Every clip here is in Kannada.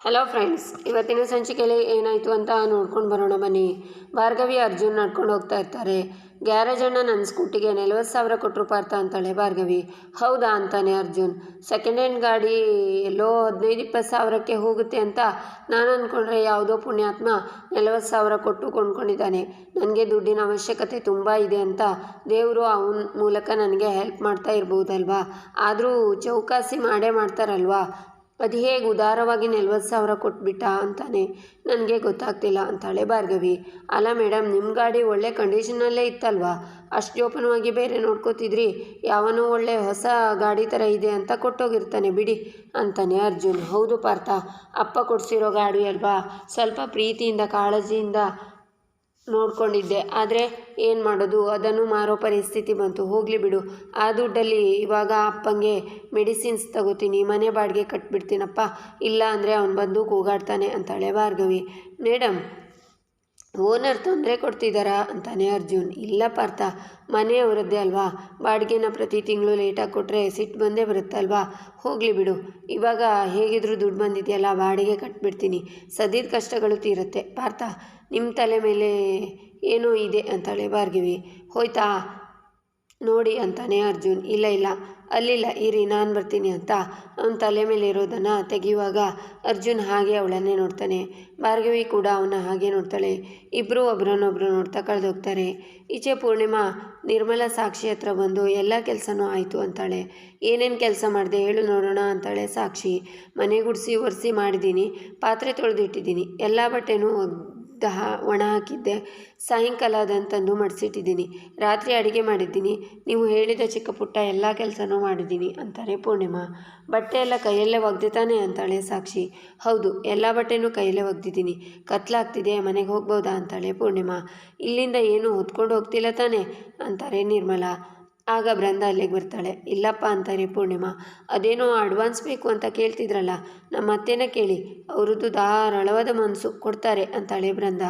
ಹಲೋ ಫ್ರೆಂಡ್ಸ್ ಇವತ್ತಿನ ಸಂಚಿಕೆಯಲ್ಲಿ ಏನಾಯಿತು ಅಂತ ನೋಡ್ಕೊಂಡು ಬರೋಣ ಬನ್ನಿ. ಭಾರ್ಗವಿ, ಅರ್ಜುನ್ ನಡ್ಕೊಂಡು ಹೋಗ್ತಾ ಇರ್ತಾರೆ. ಗ್ಯಾರೇಜ್ ಅಣ್ಣ ನನ್ನ ಸ್ಕೂಟಿಗೆ ನಲವತ್ತು ಸಾವಿರ ಕೊಟ್ಟರು ಪಾರ್ಥ ಅಂತಾಳೆ ಭಾರ್ಗವಿ. ಹೌದಾ ಅಂತಾನೆ ಅರ್ಜುನ್. ಸೆಕೆಂಡ್ ಹ್ಯಾಂಡ್ ಗಾಡಿ ಎಲ್ಲೋ ಹದಿನೈದು, ಇಪ್ಪತ್ತು ಸಾವಿರಕ್ಕೆ ಹೋಗುತ್ತೆ ಅಂತ ನಾನು ಅಂದ್ಕೊಂಡ್ರೆ ಯಾವುದೋ ಪುಣ್ಯಾತ್ಮ ನಲ್ವತ್ತು ಸಾವಿರ ಕೊಟ್ಟು ಕೊಂಡ್ಕೊಂಡಿದ್ದಾನೆ. ನನಗೆ ದುಡ್ಡಿನ ಅವಶ್ಯಕತೆ ತುಂಬ ಇದೆ ಅಂತ ದೇವರು ಅವನ ಮೂಲಕ ನನಗೆ ಹೆಲ್ಪ್ ಮಾಡ್ತಾ ಇರ್ಬೋದಲ್ವಾ? ಆದರೂ ಚೌಕಾಸಿ ಮಾಡೇ ಮಾಡ್ತಾರಲ್ವಾ? ಅದು ಹೇಗೆ ಉದಾರವಾಗಿ ನಲ್ವತ್ತು ಸಾವಿರ ಕೊಟ್ಬಿಟ್ಟ ಅಂತಾನೆ. ನನಗೆ ಗೊತ್ತಾಗ್ತಿಲ್ಲ ಅಂತಾಳೆ ಭಾರ್ಗವಿ. ಅಲ್ಲ ಮೇಡಮ್ ನಿಮ್ಮ ಗಾಡಿ ಒಳ್ಳೆ ಕಂಡೀಷನಲ್ಲೇ ಇತ್ತಲ್ವಾ? ಅಷ್ಟು ಜೋಪಾನವಾಗಿ ಬೇರೆ ನೋಡ್ಕೋತಿದ್ರಿ. ಯಾವನು ಒಳ್ಳೆ ಹೊಸ ಗಾಡಿ ಥರ ಇದೆ ಅಂತ ಕೊಟ್ಟೋಗಿರ್ತಾನೆ ಬಿಡಿ ಅಂತಾನೆ ಅರ್ಜುನ್. ಹೌದು ಪಾರ್ಥ, ಅಪ್ಪ ಕೊಡಿಸಿರೋ ಗಾಡಿ ಅಲ್ವಾ? ಸ್ವಲ್ಪ ಪ್ರೀತಿಯಿಂದ, ಕಾಳಜಿಯಿಂದ ನೋಡ್ಕೊಂಡಿದ್ದೆ. ಆದರೆ ಏನು ಮಾಡೋದು? ಅದನ್ನು ಮಾರೋ ಪರಿಸ್ಥಿತಿ ಬಂತು. ಹೋಗಲಿ ಬಿಡು. ಆ ದುಡ್ಡಲ್ಲಿ ಇವಾಗ ಅಪ್ಪಂಗೆ ಮೆಡಿಸಿನ್ಸ್ ತಗೋತೀನಿ. ಮನೆ ಬಾಡಿಗೆ ಕಟ್ಬಿಡ್ತೀನಪ್ಪ. ಇಲ್ಲ ಅಂದರೆ ಅವನು ಬಂದು ಕೂಗಾಡ್ತಾನೆ ಅಂತಾಳೆ ಭಾರ್ಗವಿ. ಮೇಡಮ್ ಓನರ್ ತೊಂದರೆ ಕೊಡ್ತಿದ್ದಾರಾ ಅಂತಾನೆ ಅರ್ಜುನ್. ಇಲ್ಲ ಪಾರ್ಥ ಮನೆಯವರದ್ದೇ ಅಲ್ವಾ? ಬಾಡಿಗೆನ ಪ್ರತಿ ತಿಂಗಳು ಲೇಟಾಗಿ ಕೊಟ್ಟರೆ ಸಿಟ್ಟು ಬಂದೇ ಬರುತ್ತಲ್ವಾ? ಹೋಗಲಿ ಬಿಡು. ಇವಾಗ ಹೇಗಿದ್ರೂ ದುಡ್ಡು ಬಂದಿದೆಯಲ್ಲ, ಬಾಡಿಗೆ ಕಟ್ಬಿಡ್ತೀನಿ. ಸದ್ಯದ ಕಷ್ಟಗಳು ತೀರುತ್ತೆ. ಪಾರ್ಥ ನಿಮ್ಮ ತಲೆ ಮೇಲೆ ಏನೋ ಇದೆ ಅಂತಾಳೆ ಬಾರ್ಗಿವಿ ಹೋಯ್ತಾ? ನೋಡಿ ಅಂತಾನೆ ಅರ್ಜುನ್. ಇಲ್ಲ ಇಲ್ಲ. ಅಲ್ಲಿಲ್ಲ, ಇರಿ, ನಾನು ಬರ್ತೀನಿ ಅಂತ. ಅವನ ತಲೆ ಮೇಲೆ ಇರೋದನ್ನು ತೆಗೆಯುವಾಗ ಅರ್ಜುನ್ ಹಾಗೆ ಅವಳನ್ನೇ ನೋಡ್ತಾನೆ. ಭಾರ್ಗವಿ ಕೂಡ ಅವನ ಹಾಗೆ ನೋಡ್ತಾಳೆ. ಇಬ್ಬರು ಒಬ್ರನ್ನೊಬ್ರು ನೋಡ್ತಾ ಕಳೆದೋಗ್ತಾರೆ. ಈಚೆ ಪೂರ್ಣಿಮಾ, ನಿರ್ಮಲ ಸಾಕ್ಷಿ ಹತ್ರ ಬಂದು ಎಲ್ಲ ಕೆಲಸನೂ ಆಯಿತು ಅಂತಾಳೆ. ಏನೇನು ಕೆಲಸ ಮಾಡಿದೆ ಹೇಳು ನೋಡೋಣ ಅಂತಾಳೆ ಸಾಕ್ಷಿ. ಮನೆ ಗುಡಿಸಿ ಒರೆಸಿ ಮಾಡಿದ್ದೀನಿ ಪಾತ್ರೆ ತೊಳೆದಿಟ್ಟಿದ್ದೀನಿ ಎಲ್ಲ ಬಟ್ಟೆನೂ ದಹ ಒಣ ಹಾಕಿದ್ದೆ. ಸಾಯಂಕಾಲ ಅದನ್ನು ಮಡಿಸಿಟ್ಟಿದ್ದೀನಿ. ರಾತ್ರಿ ಅಡುಗೆ ಮಾಡಿದ್ದೀನಿ. ನೀವು ಹೇಳಿದ ಚಿಕ್ಕ ಪುಟ್ಟ ಎಲ್ಲ ಕೆಲಸನೂ ಮಾಡಿದ್ದೀನಿ ಅಂತಾರೆ ಪೂರ್ಣಿಮಾ. ಬಟ್ಟೆ ಎಲ್ಲ ಕೈಯಲ್ಲೇ ಒಗ್ದೆ ತಾನೆ ಅಂತಾಳೆ ಸಾಕ್ಷಿ. ಹೌದು, ಎಲ್ಲ ಬಟ್ಟೆನೂ ಕೈಯಲ್ಲೇ ಒಗ್ದಿದ್ದೀನಿ. ಕತ್ಲಾಗ್ತಿದೆ, ಮನೆಗೆ ಹೋಗ್ಬೋದಾ ಅಂತಾಳೆ ಪೂರ್ಣಿಮಾ. ಇಲ್ಲಿಂದ ಏನು ಹೊತ್ಕೊಂಡು ಹೋಗ್ತಿಲ್ಲ ತಾನೆ ಅಂತಾರೆ ನಿರ್ಮಲಾ. ಆಗ ಬೃಂದ ಅಲ್ಲಿಗೆ ಬರ್ತಾಳೆ. ಇಲ್ಲಪ್ಪ ಅಂತಾರೆ ಪೂರ್ಣಿಮಾ, ಅದೇನೋ ಅಡ್ವಾನ್ಸ್ ಬೇಕು ಅಂತ ಕೇಳ್ತಿದ್ರಲ್ಲ, ನಮ್ಮ ಅತ್ತೆನ ಕೇಳಿ, ಅವರದ್ದು ಧಾರಾಳವಾದ ಮನಸ್ಸು ಕೊಡ್ತಾರೆ ಅಂತಾಳೆ ಬೃಂದ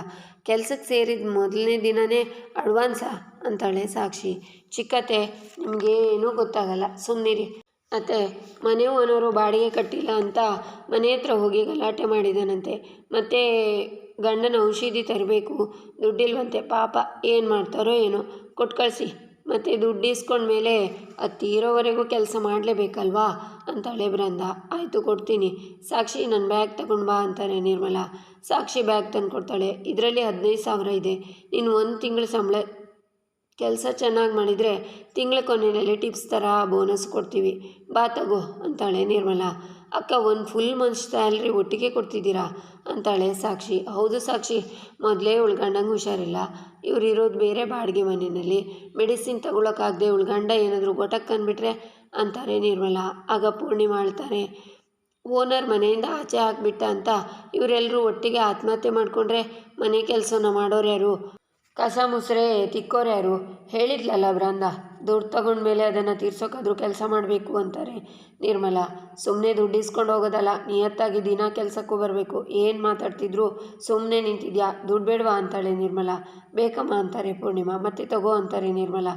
ಕೆಲಸಕ್ಕೆ ಸೇರಿದ ಮೊದಲನೇ ದಿನವೇ ಅಡ್ವಾನ್ಸಾ ಅಂತಾಳೆ ಸಾಕ್ಷಿ. ಚಿಕ್ಕತೆ ನಿಮಗೇನೂ ಗೊತ್ತಾಗಲ್ಲ ಸುಮ್ಮನಿರಿ ಮತ್ತು ಮನೆ ಓನರು ಬಾಡಿಗೆ ಕಟ್ಟಿಲ್ಲ ಅಂತ ಮನೆ ಹತ್ರ ಹೋಗಿ ಗಲಾಟೆ ಮಾಡಿದನಂತೆ. ಮತ್ತು ಗಂಡನ ಔಷಧಿ ತರಬೇಕು, ದುಡ್ಡಿಲ್ವಂತೆ, ಪಾಪ, ಏನು ಮಾಡ್ತಾರೋ ಏನೋ. ಕೊಟ್ಟು ಕಳಿಸಿ. ಮತ್ತು ದುಡ್ಡು ಇಸ್ಕೊಂಡ್ಮೇಲೆ ಅದು ತೀರೋವರೆಗೂ ಕೆಲಸ ಮಾಡಲೇಬೇಕಲ್ವಾ? ಅಂತಾಳೆ ಬೃಂದ ಆಯಿತು, ಕೊಡ್ತೀನಿ. ಸಾಕ್ಷಿ ನನ್ನ ಬ್ಯಾಗ್ ತಗೊಂಡು ಬಾ ಅಂತಾರೆ ನಿರ್ಮಲಾ. ಸಾಕ್ಷಿ ಬ್ಯಾಗ್ ತಂದು ಕೊಡ್ತಾಳೆ ಇದರಲ್ಲಿ ಹದಿನೈದು ಸಾವಿರ ಇದೆ. ನೀನು ಒಂದು ತಿಂಗಳು ಸಂಬಳ ಕೆಲಸ ಚೆನ್ನಾಗಿ ಮಾಡಿದರೆ ತಿಂಗಳ ಕೊನೆಯಲ್ಲಿ ಟಿಪ್ಸ್ ಥರ ಬೋನಸ್ ಕೊಡ್ತೀವಿ. ಬಾ ತಗೋ, ಅಂತಾಳೆ ನಿರ್ಮಲಾ. ಅಕ್ಕ, ಒಂದು ಫುಲ್ ಮಂತ್ ಸ್ಯಾಲ್ರಿ ಒಟ್ಟಿಗೆ ಕೊಡ್ತಿದ್ದೀರಾ? ಅಂತಾಳೆ ಸಾಕ್ಷಿ. ಹೌದು ಸಾಕ್ಷಿ, ಮೊದಲೇ ಉಳ್ಗಂಡಂಗೆ ಹುಷಾರಿಲ್ಲ. ಇವ್ರು ಇರೋದು ಬೇರೆ ಬಾಡಿಗೆ ಮನೆಯಲ್ಲಿ. ಮೆಡಿಸಿನ್ ತಗೊಳಕ್ಕಾಗದೆ ಉಳ್ಗಂಡ ಏನಾದರೂ ಗೊಟಕ್ಕೆ ಅಂದ್ಬಿಟ್ರೆ ಅಂತಾರೆ ನಿರ್ಮಲ. ಆಗ ಪೂರ್ಣಿಮಾ ಅಳ್ತಾರೆ ಓನರ್ ಮನೆಯಿಂದ ಆಚೆ ಹಾಕ್ಬಿಟ್ಟ ಅಂತ ಇವರೆಲ್ಲರೂ ಒಟ್ಟಿಗೆ ಆತ್ಮಹತ್ಯೆ ಮಾಡಿಕೊಂಡ್ರೆ ಮನೆ ಕೆಲಸನ ಮಾಡೋರು ಯಾರು? ಕಸ ಮುಸ್ರೆ ತಿಕ್ಕೋರು ಯಾರು? ಹೇಳಿದ್ಲಲ್ಲ ಬ್ರಾಂದ ದುಡ್ಡು ತಗೊಂಡ್ಮೇಲೆ ಅದನ್ನು ತೀರ್ಸೋಕ್ಕಾದರೂ ಕೆಲಸ ಮಾಡಬೇಕು ಅಂತಾರೆ. ನಿರ್ಮಲಾ ಸುಮ್ಮನೆ ದುಡ್ಡು ಇಸ್ಕೊಂಡು ಹೋಗೋದಲ್ಲ, ನಿಯತ್ತಾಗಿ ದಿನ ಕೆಲಸಕ್ಕೂ ಬರಬೇಕು. ಏನು ಮಾತಾಡ್ತಿದ್ರು? ಸುಮ್ಮನೆ ನಿಂತಿದ್ಯಾ? ದುಡ್ಡು ಬೇಡವಾ ಅಂತಾಳೆ ನಿರ್ಮಲ. ಬೇಕಮ್ಮ ಅಂತಾರೆ ಪೂರ್ಣಿಮಾ. ಮತ್ತೆ ತಗೋ ಅಂತಾರೆ ನಿರ್ಮಲ.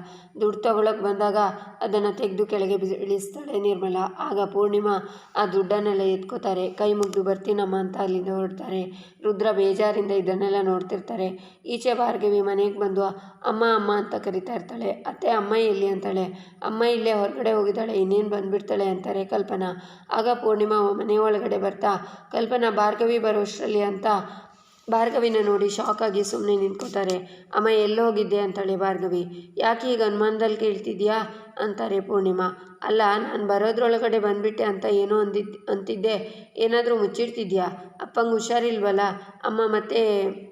ದುಡ್ಡು ತಗೊಳಕ್ಕೆ ಬಂದಾಗ ಅದನ್ನು ತೆಗೆದು ಕೆಳಗೆ ಇಳಿಸ್ತಾಳೆ ನಿರ್ಮಲ. ಆಗ ಪೂರ್ಣಿಮಾ ಆ ದುಡ್ಡನ್ನೆಲ್ಲ ಎತ್ಕೋತಾರೆ. ಕೈ ಮುಗಿದು ಬರ್ತೀನಮ್ಮ ಅಂತ ಅಲ್ಲಿಂದ ಹೊರಡ್ತಾರೆ. ರುದ್ರ ಬೇಜಾರಿಂದ ಇದನ್ನೆಲ್ಲ ನೋಡ್ತಿರ್ತಾರೆ. ಈಚೆ ಭಾರ್ಗವಿ ಮನೆಗೆ ಬಂದು, ಅಮ್ಮ ಅಮ್ಮ ಅಂತ ಕರಿತಾ ಇರ್ತಾಳೆ. ಅತ್ತೆ, ಅಮ್ಮ, ಎಲ್ಲಿ? ಅಂತಾಳೆ. ಅಮ್ಮ ಇಲ್ಲೇ ಹೊರಗಡೆ ಹೋಗಿದ್ದಾಳೆ. ಇನ್ನೇನು ಬಂದುಬಿಡ್ತಾಳೆ? ಅಂತಾರೆ ಕಲ್ಪನಾ. ಆಗ ಪೂರ್ಣಿಮಾ ಮನೆ ಒಳಗಡೆ ಬರ್ತಾ, ಕಲ್ಪನಾ ಭಾರ್ಗವಿ ಬರೋಷ್ಟರಲ್ಲಿ ಅಂತ ಭಾರ್ಗವಿನ ನೋಡಿ ಶಾಕ್ ಆಗಿ ಸುಮ್ಮನೆ ನಿಂತ್ಕೋತಾರೆ. ಅಮ್ಮ ಎಲ್ಲೋಗಿದ್ದೆ ಅಂತಾಳೆ ಭಾರ್ಗವಿ. ಯಾಕೆ ಈಗ ಅನುಮಾನದಲ್ಲಿ ಕೇಳ್ತಿದ್ಯಾ? ಅಂತಾರೆ ಪೂರ್ಣಿಮಾ. ಅಲ್ಲ, ನಾನು ಬರೋದ್ರೊಳಗಡೆ ಬಂದುಬಿಟ್ಟೆ ಅಂತ ಏನೋ ಅಂದಿದ್, ಅಂತಿದ್ದೆ. ಏನಾದರೂ ಮುಚ್ಚಿಡ್ತಿದ್ಯಾ? ಅಪ್ಪಂಗೆ ಹುಷಾರಿಲ್ವಲ್ಲ? ಅಮ್ಮ, ಮತ್ತೆ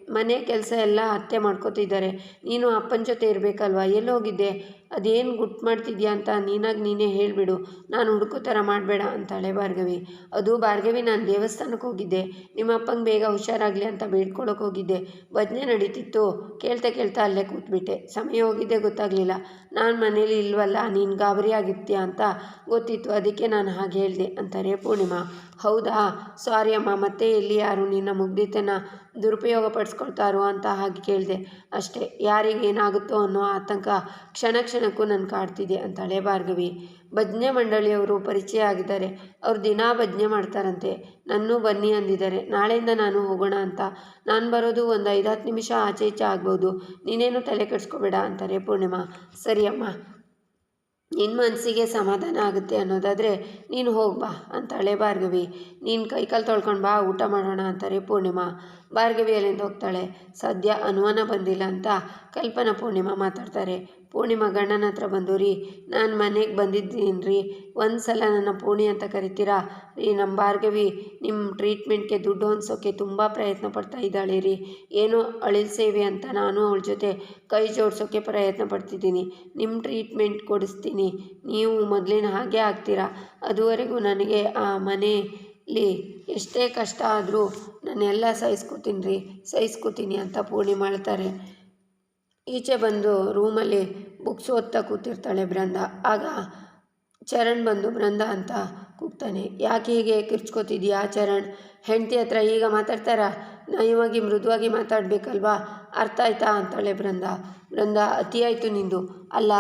ಮನೆ ಕೆಲಸ ಎಲ್ಲ ಅತ್ತೆ ಮಾಡ್ಕೋತಿದ್ದಾರೆ. ನೀನು ಅಪ್ಪನ ಜೊತೆ ಇರಬೇಕಲ್ವ? ಎಲ್ಲಿ ಹೋಗಿದ್ದೆ? ಅದೇನು ಗುಟ್ಟು ಮಾಡ್ತಿದ್ಯಾ ಅಂತ ನೀನಾಗಿ ನೀನೇ ಹೇಳಿಬಿಡು. ನಾನು ಹುಡುಕೋ ಥರ ಮಾಡಬೇಡ ಅಂತಾಳೆ ಭಾರ್ಗವಿ. ಅದು ಭಾರ್ಗವಿ ನಾನು ದೇವಸ್ಥಾನಕ್ಕೆ ಹೋಗಿದ್ದೆ. ನಿಮ್ಮ ಅಪ್ಪಂಗೆ ಬೇಗ ಹುಷಾರಾಗಲಿ ಅಂತ ಬೇಡ್ಕೊಳಕ್ಕೆ ಹೋಗಿದ್ದೆ. ಭಜನೆ ನಡೀತಿತ್ತು. ಕೇಳ್ತಾ ಕೇಳ್ತಾ ಅಲ್ಲೇ ಕೂತ್ಬಿಟ್ಟೆ. ಸಮಯ ಹೋಗಿದ್ದೆ ಗೊತ್ತಾಗಲಿಲ್ಲ. ನಾನು ಮನೇಲಿ ಇಲ್ವಲ್ಲ, ನೀನು ಗಾಬರಿ ಅಂತ ಗೊತ್ತಿತ್ತು. ಅದಕ್ಕೆ ನಾನು ಹಾಗೆ ಹೇಳಿದೆ ಅಂತಾರೆ ಪೂರ್ಣಿಮಾ. ಹೌದಾ? ಸಾರಿ ಅಮ್ಮ, ಮತ್ತೆ ಎಲ್ಲಿ ಯಾರು ನಿನ್ನ ಮುಗ್ದಿತನ ದುರುಪಯೋಗ ಪಡಿಸ್ಕೊಳ್ತಾರೋ ಅಂತ ಹಾಗೆ ಕೇಳಿದೆ. ಅಷ್ಟೇ ಯಾರಿಗೇನಾಗುತ್ತೋ ಅನ್ನೋ ಆತಂಕ ಕ್ಷಣ ಕ್ಷಣ ಕ್ಷಣಕ್ಕೂ ನಾನು ಕಾಡ್ತಿದೆ ಅಂತಾಳೆ ಭಾರ್ಗವಿ. ಭಜನೆ ಮಂಡಳಿಯವರು ಪರಿಚಯ ಆಗಿದ್ದಾರೆ. ಅವರು ದಿನಾ ಭಜನೆ ಮಾಡ್ತಾರಂತೆ. ನನ್ನೂ ಬನ್ನಿ ಅಂದಿದ್ದಾರೆ. ನಾಳೆಯಿಂದ ನಾನು ಹೋಗೋಣ ಅಂತ. ನಾನು ಬರೋದು ಒಂದು ಐದು ಹತ್ತು ನಿಮಿಷ ಆಚೆ ಈಚೆ ಆಗ್ಬೋದು. ನೀನೇನು ತಲೆ ಕೆಡಿಸ್ಕೋಬೇಡ ಅಂತಾರೆ ಪೂರ್ಣಿಮಾ. ಸರಿ ಅಮ್ಮ ನಿನ್ನ ಮನಸ್ಸಿಗೆ ಸಮಾಧಾನ ಆಗುತ್ತೆ ಅನ್ನೋದಾದರೆ ನೀನು ಹೋಗ್ಬಾ ಅಂತಾಳೆ ಭಾರ್ಗವಿ. ನೀನು ಕೈಕಾಲು ತೊಳ್ಕೊಂಡು ಬಾ, ಊಟ ಮಾಡೋಣ ಅಂತಾರೆ ಪೂರ್ಣಿಮಾ. ಭಾರ್ಗವಿ ಅಲ್ಲಿಂದ ಹೋಗ್ತಾಳೆ. ಸದ್ಯ ಅನುಮಾನ ಬಂದಿಲ್ಲ ಅಂತ ಕಲ್ಪನಾ ಪೂರ್ಣಿಮಾ ಮಾತಾಡ್ತಾರೆ. ಪೂರ್ಣಿಮಾ ಗಂಡನ ಹತ್ರ ಬಂದು, ರೀ, ನಾನು ಮನೆಗೆ ಬಂದಿದ್ದೀನಿ ರೀ. ಒಂದು ಸಲ ನನ್ನ ಪೂರ್ಣಿ ಅಂತ ಕರಿತೀರಾ? ರೀ ನಮ್ಮ ಭಾರ್ಗವಿ ನಿಮ್ಮ ಟ್ರೀಟ್ಮೆಂಟ್ಗೆ ದುಡ್ಡು ಹೊಂದ್ಸೋಕ್ಕೆ ತುಂಬ ಪ್ರಯತ್ನ ಪಡ್ತಾ ಇದ್ದಾಳೆ ರೀ. ಏನೋ ಅಳಿಲ್ ಸೇವೆ ಅಂತ ನಾನು ಅವಳ ಜೊತೆ ಕೈ ಜೋಡಿಸೋಕ್ಕೆ ಪ್ರಯತ್ನ ಪಡ್ತಿದ್ದೀನಿ. ನಿಮ್ಮ ಟ್ರೀಟ್ಮೆಂಟ್ ಕೊಡಿಸ್ತೀನಿ. ನೀವು ಮೊದಲಿನ ಹಾಗೆ ಆಗ್ತೀರಾ? ಅದುವರೆಗೂ ನನಗೆ ಆ ಮನೆಯಲ್ಲಿ ಎಷ್ಟೇ ಕಷ್ಟ ಆದರೂ ನಾನೆಲ್ಲ ಸಹಿಸ್ಕೊತೀನಿ ರೀ ಸಹಿಸ್ಕೊತೀನಿ ಅಂತ ಪೂರ್ಣಿ ಮಾಡ್ತಾರೆ. ಈಚೆ ಬಂದು ರೂಮಲ್ಲಿ ಬುಕ್ಸ್ ಓದ್ತಾ ಕೂತಿರ್ತಾಳೆ ಬೃಂದ. ಆಗ ಚರಣ್ ಬಂದು ಬೃಂದ ಅಂತ ಕೂಗ್ತಾನೆ. ಯಾಕೆ ಹೀಗೆ ಕಿರ್ಚ್ಕೋತಿದ್ಯಾ ಚರಣ್? ಹೆಂಡತಿ ಹತ್ರ ಈಗ ಮಾತಾಡ್ತಾರಾ? ನಯವಾಗಿ ಮೃದುವಾಗಿ ಮಾತಾಡಬೇಕಲ್ವಾ? ಅರ್ಥ ಆಯ್ತಾ ಅಂತಾಳೆ ಬೃಂದ ಬೃಂದ ಅತಿಯಾಯಿತು ನಿಂದು. ಅಲ್ಲ,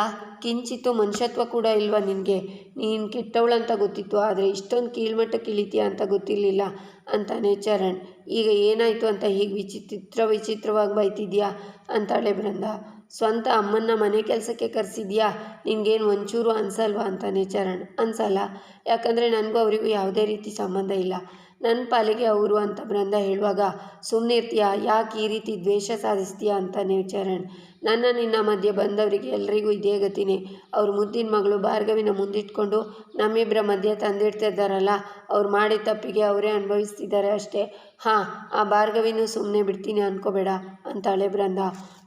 ಕಿಂಚಿತ್ತು ಮನುಷ್ಯತ್ವ ಕೂಡ ಇಲ್ವಾ ನಿನಗೆ? ನೀನು ಕೆಟ್ಟವಳಂತ ಗೊತ್ತಿತ್ತು, ಆದರೆ ಇಷ್ಟೊಂದು ಕೀಳ್ಮಟ್ಟಕ್ಕೆ ಇಳಿತೀಯ ಅಂತ ಗೊತ್ತಿರಲಿಲ್ಲ ಅಂತಾನೆ ಚರಣ್. ಈಗ ಏನಾಯಿತು ಅಂತ ಹೀಗೆ ವಿಚಿತ್ರ ವಿಚಿತ್ರವಾಗಿ ಬೈತಿದ್ಯಾ ಅಂತಾಳೆ ಬೃಂದ ಸ್ವಂತ ಅಮ್ಮನ್ನ ಮನೆ ಕೆಲಸಕ್ಕೆ ಕರೆಸಿದ್ಯಾ? ನಿನಗೇನು ಒಂಚೂರು ಅನ್ಸಲ್ವಾ ಅಂತಾನೆ ಚರಣ್. ಅನ್ಸಲ್ಲ. ಯಾಕಂದರೆ ನನಗೂ ಅವರಿಗೂ ಯಾವುದೇ ರೀತಿ ಸಂಬಂಧ ಇಲ್ಲ. ನನ್ನ ಪಾಲಿಗೆ ಅವರು ಅಂತ ಬೃಂದ ಹೇಳುವಾಗ ಸುಮ್ಮನೆ ಇರ್ತೀಯಾ ಯಾಕೆ ಈ ರೀತಿ ದ್ವೇಷ ಸಾಧಿಸ್ತೀಯಾ? ಅಂತಾನೆ ಚರಣ್ ನನ್ನ ನಿನ್ನ ಮಧ್ಯೆ ಬಂದವರಿಗೆ ಎಲ್ರಿಗೂ ಇದೇ ಗತಿನಿ. ಅವ್ರ ಮುದ್ದಿನ ಮಗಳು ಭಾರ್ಗವಿನ ಮುಂದಿಟ್ಕೊಂಡು ನಮ್ಮಿಬ್ಬರ ಮಧ್ಯೆ ತಂದಿಡ್ತಿದ್ದಾರಲ್ಲ, ಅವ್ರು ಮಾಡಿದ ತಪ್ಪಿಗೆ ಅವರೇ ಅನುಭವಿಸ್ತಿದ್ದಾರೆ ಅಷ್ಟೇ. ಹಾಂ, ಆ ಭಾರ್ಗವಿನೂ ಸುಮ್ಮನೆ ಬಿಡ್ತೀನಿ ಅನ್ಕೋಬೇಡ ಅಂತಾಳೆ ಬೃಂದ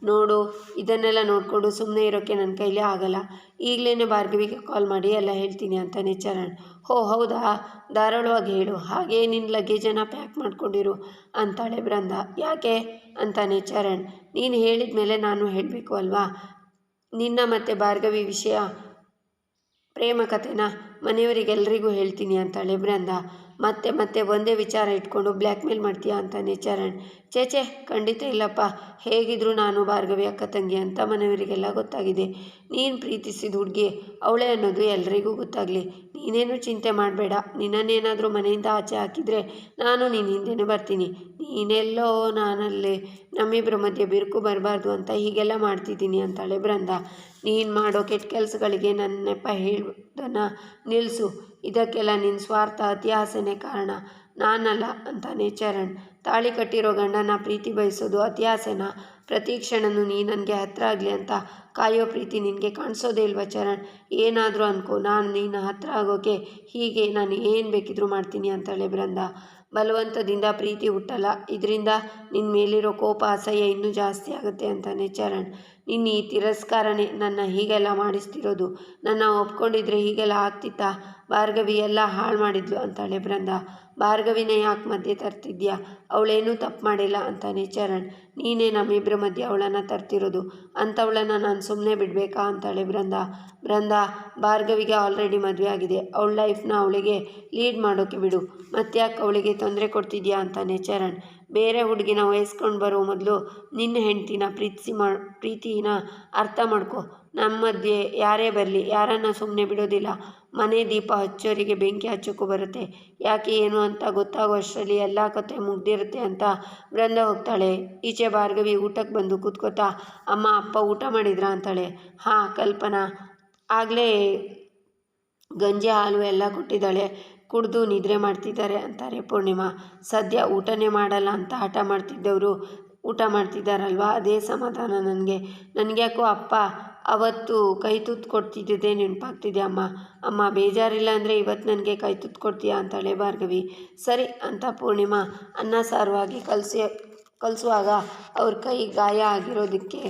ನೋಡು, ಇದನ್ನೆಲ್ಲ ನೋಡಿಕೊಂಡು ಸುಮ್ಮನೆ ಇರೋಕ್ಕೆ ನನ್ನ ಕೈಲೇ ಆಗಲ್ಲ. ಈಗಲೇ ಭಾರ್ಗವಿಗೆ ಕಾಲ್ ಮಾಡಿ ಎಲ್ಲ ಹೇಳ್ತೀನಿ ಅಂತಾನೆ ಚರಣ್. ಹೋ, ಹೌದಾ? ಧಾರಾಳವಾಗಿ ಹೇಳು. ಹಾಗೇ ನಿನ್ನ ಲಗೇಜನ್ನು ಪ್ಯಾಕ್ ಮಾಡ್ಕೊಂಡಿರು ಅಂತಾಳೆ ಬೃಂದ ಯಾಕೆ? ಅಂತಾನೆ ಚರಣ್. ನೀನು ಹೇಳಿದ ಮೇಲೆ ನಾನು ಹೇಳಬೇಕು ಅಲ್ವಾ? ನಿನ್ನ ಮತ್ತು ಭಾರ್ಗವಿ ವಿಷಯ, ಪ್ರೇಮ ಕಥೆನ ಮನೆಯವರಿಗೆಲ್ಲರಿಗೂ ಹೇಳ್ತೀನಿ ಅಂತಾಳೆ ಬೃಂದ. ಮತ್ತೆ ಮತ್ತೆ ಒಂದೇ ವಿಚಾರ ಇಟ್ಕೊಂಡು ಬ್ಲ್ಯಾಕ್ ಮೇಲ್ ಮಾಡ್ತೀಯಾ? ಅಂತಾನೆ ಚರಣ್. ಚೇಚೆ ಖಂಡಿತ ಇಲ್ಲಪ್ಪ. ಹೇಗಿದ್ರು ನಾನು ಭಾರ್ಗವಿ ಅಕ್ಕ ತಂಗಿ ಅಂತ ಮನೆಯವರಿಗೆಲ್ಲ ಗೊತ್ತಾಗಿದೆ. ನೀನು ಪ್ರೀತಿಸಿದ ಹುಡುಗಿ ಅವಳೇ ಅನ್ನೋದು ಎಲ್ರಿಗೂ ಗೊತ್ತಾಗಲಿ. ನೀನೇನು ಚಿಂತೆ ಮಾಡಬೇಡ. ನಿನ್ನನ್ನೇನಾದರೂ ಮನೆಯಿಂದ ಆಚೆ ಹಾಕಿದರೆ ನಾನು ನಿನ್ನ ಹಿಂದೆನೇ ಬರ್ತೀನಿ. ನೀನೆಲ್ಲೋ ನಾನಲ್ಲಿ ನಮ್ಮಿಬ್ಬರ ಮಧ್ಯೆ ಬಿರುಕು ಬರಬಾರ್ದು ಅಂತ ಹೀಗೆಲ್ಲ ಮಾಡ್ತಿದ್ದೀನಿ ಅಂತಾಳೆ ಬೃಂದ. ನೀನು ಮಾಡೋ ಕೆಟ್ಟ ಕೆಲಸಗಳಿಗೆ ನನ್ನ ನೆಪ ಹೇಳೋದನ್ನು ನಿಲ್ಲಿಸು ಇದಕ್ಕೆಲ್ಲ ನಿನ್ನ ಸ್ವಾರ್ಥ ಅತಿಹಾಸನೇ ಕಾರಣ. ನಾನಲ್ಲ ಅಂತಾನೆ ಚರಣ್. ತಾಳಿ ಕಟ್ಟಿರೋ ಗಂಡನ ಪ್ರೀತಿ ಬಯಸೋದು ಅತ್ಯಾಸೆನ? ಪ್ರತಿ ಕ್ಷಣನೂ ನೀ ನನಗೆ ಹತ್ರ ಆಗಲಿ ಅಂತ ಕಾಯೋ ಪ್ರೀತಿ ನಿನಗೆ ಕಾಣಿಸೋದೇ ಇಲ್ವಾ ಚರಣ್? ಏನಾದರೂ ಅನ್ಕೋ, ನಾನು ನಿನ್ನ ಹತ್ರ ಆಗೋಕೆ ಹೀಗೆ ನಾನು ಏನು ಬೇಕಿದ್ರೂ ಮಾಡ್ತೀನಿ ಅಂತಾಳೆ ಬೃಂದ. ಬಲವಂತದಿಂದ ಪ್ರೀತಿ ಹುಟ್ಟಲ್ಲ. ಇದರಿಂದ ನಿನ್ನ ಮೇಲಿರೋ ಕೋಪ ಅಸಹ್ಯ ಇನ್ನೂ ಜಾಸ್ತಿ ಆಗುತ್ತೆ ಅಂತಾನೆ ಚರಣ್. ನಿನ್ನ ಈ ತಿರಸ್ಕಾರನೇ ನನ್ನ ಹೀಗೆಲ್ಲ ಮಾಡಿಸ್ತಿರೋದು. ನನ್ನ ಒಪ್ಕೊಂಡಿದ್ರೆ ಹೀಗೆಲ್ಲ ಆಗ್ತಿತ್ತಾ? ಭಾರ್ಗವಿ ಎಲ್ಲ ಹಾಳು ಮಾಡಿದ್ಲು ಅಂತಾಳೆ ಬೃಂದ. ಭಾರ್ಗವಿನೇ ಯಾಕೆ ಮಧ್ಯೆ ತರ್ತಿದ್ಯಾ? ಅವಳೇನೂ ತಪ್ಪು ಮಾಡಿಲ್ಲ ಅಂತಾನೆ ಚರಣ್. ನೀನೇ ನಮ್ಮಿಬ್ಬರ ಮಧ್ಯೆ ಅವಳನ್ನು ತರ್ತಿರೋದು. ಅಂಥವಳನ್ನು ನಾನು ಸುಮ್ಮನೆ ಬಿಡಬೇಕಾ ಅಂತಾಳೆ ಬೃಂದ. ಬೃಂದ, ಭಾರ್ಗವಿಗೆ ಆಲ್ರೆಡಿ ಮದುವೆ ಆಗಿದೆ. ಅವಳ ಲೈಫ್ನ ಅವಳಿಗೆ ಲೀಡ್ ಮಾಡೋಕ್ಕೆ ಬಿಡು. ಮತ್ತ್ಯಾಕೆ ಅವಳಿಗೆ ತೊಂದರೆ ಕೊಡ್ತಿದ್ಯಾ ಅಂತಾನೆ ಚರಣ್. ಬೇರೆ ಹುಡುಗಿನ ವಹಿಸ್ಕೊಂಡು ಬರೋ ಮೊದಲು ನಿನ್ನ ಹೆಂಡ್ತಿನ ಪ್ರೀತಿಸಿ ಮಾ, ಪ್ರೀತಿನ ಅರ್ಥ ಮಾಡ್ಕೊ. ನಮ್ಮ ಮಧ್ಯೆ ಯಾರೇ ಬರಲಿ, ಯಾರನ್ನ ಸುಮ್ಮನೆ ಬಿಡೋದಿಲ್ಲ. ಮನೆ ದೀಪ ಹಚ್ಚೋರಿಗೆ ಬೆಂಕಿ ಹಚ್ಚೋಕ್ಕೂ ಬರುತ್ತೆ. ಯಾಕೆ ಏನು ಅಂತ ಗೊತ್ತಾಗೋ ಅಷ್ಟರಲ್ಲಿ ಎಲ್ಲ ಕತೆ ಮುಗ್ದಿರುತ್ತೆ ಅಂತ ಬೃಂದ ಹೋಗ್ತಾಳೆ. ಈಚೆ ಭಾರ್ಗವಿ ಊಟಕ್ಕೆ ಬಂದು ಕೂತ್ಕೋತಾ, ಅಮ್ಮ, ಅಪ್ಪ ಊಟ ಮಾಡಿದ್ರಾ? ಅಂತಾಳೆ. ಹಾಂ, ಕಲ್ಪನಾ. ಆಗಲೇ ಗಂಜಿ ಹಾಲು ಎಲ್ಲ ಕೊಟ್ಟಿದ್ದಾಳೆ. ಕುಡಿದು ನಿದ್ರೆ ಮಾಡ್ತಿದ್ದಾರೆ ಅಂತಾರೆ. ಪೂರ್ಣಿಮಾ, ಸದ್ಯ ಊಟನೇ ಮಾಡಲ್ಲ ಅಂತ ಹಠ ಮಾಡ್ತಿದ್ದವರು ಊಟ ಮಾಡ್ತಿದ್ದಾರಲ್ವ? ಅದೇ ಸಮಾಧಾನ ನನಗೆ. ನನಗ್ಯಾಕೋ ಅಪ್ಪ ಅವತ್ತು ಕೈ ತುತ್ತು ಕೊಡ್ತಿದ್ದಿದ್ದೇ ನೆನಪಾಗ್ತಿದೆ ಅಮ್ಮ. ಅಮ್ಮ, ಬೇಜಾರಿಲ್ಲ ಅಂದರೆ ಇವತ್ತು ನನಗೆ ಕೈ ತುತ್ತು ಕೊಡ್ತೀಯಾ ಅಂತಳೆ ಭಾರ್ಗವಿ. ಸರಿ ಅಂತ ಪೂರ್ಣಿಮಾ ಅನ್ನ ಸಾರವಾಗಿ ಕಲಸಿ, ಕಲಿಸುವಾಗ ಅವ್ರ ಕೈ ಗಾಯ ಆಗಿರೋದಕ್ಕೆ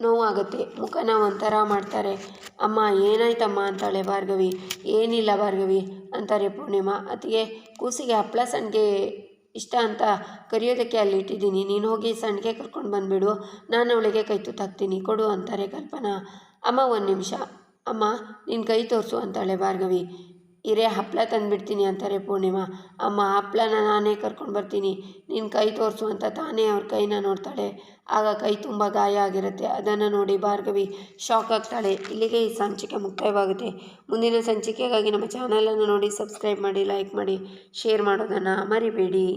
ನೋವಾಗುತ್ತೆ. ಮುಖನ ಒಂಥರ ಮಾಡ್ತಾರೆ. ಅಮ್ಮ, ಏನಾಯ್ತಮ್ಮ ಅಂತಾಳೆ ಭಾರ್ಗವಿ. ಏನಿಲ್ಲ ಭಾರ್ಗವಿ, ಅಂತಾರೆ ಪೂರ್ಣಿಮಾ. ಅತಿಗೆ ಕೂಸಿಗೆ ಹಪ್ಪಳ ಸಂಡಿಗೆ ಇಷ್ಟ ಅಂತ ಕರೆಯೋದಕ್ಕೆ ಅಲ್ಲಿ ಇಟ್ಟಿದ್ದೀನಿ. ನೀನು ಹೋಗಿ ಸಂಡಿಗೆ ಕರ್ಕೊಂಡು ಬಂದುಬಿಡು. ನಾನು ಅವಳಿಗೆ ಕೈ ತುತ್ತಾಕ್ತೀನಿ ಕೊಡು ಅಂತಾರೆ ಕಲ್ಪನಾ. ಅಮ್ಮ, ಒಂದು ನಿಮಿಷ. ಅಮ್ಮ ನಿನ್ನ ಕೈ ತೋರಿಸು ಅಂತಾಳೆ ಭಾರ್ಗವಿ. ಇರೇ ಹಪ್ಪಳ ತಂದುಬಿಡ್ತೀನಿ ಅಂತಾರೆ ಪೂರ್ಣಿಮಾ. ಅಮ್ಮ ಹಪ್ಪಳನ ನಾನೇ ಕರ್ಕೊಂಡು ಬರ್ತೀನಿ. ನಿನ್ನ ಕೈ ತೋರಿಸು ಅಂತ ತಾನೇ ಅವ್ರ ಕೈನ ನೋಡ್ತಾಳೆ. ಆಗ ಕೈ ತುಂಬ ಗಾಯ ಆಗಿರುತ್ತೆ. ಅದನ್ನು ನೋಡಿ ಭಾರ್ಗವಿ ಶಾಕ್ ಆಗ್ತಾಳೆ. ಇಲ್ಲಿಗೆ ಈ ಸಂಚಿಕೆ ಮುಕ್ತಾಯವಾಗುತ್ತೆ. ಮುಂದಿನ ಸಂಚಿಕೆಗಾಗಿ ನಮ್ಮ ಚಾನಲನ್ನು ನೋಡಿ ಸಬ್ಸ್ಕ್ರೈಬ್ ಮಾಡಿ ಲೈಕ್ ಮಾಡಿ ಶೇರ್ ಮಾಡೋದನ್ನು ಮರಿಬೇಡಿ.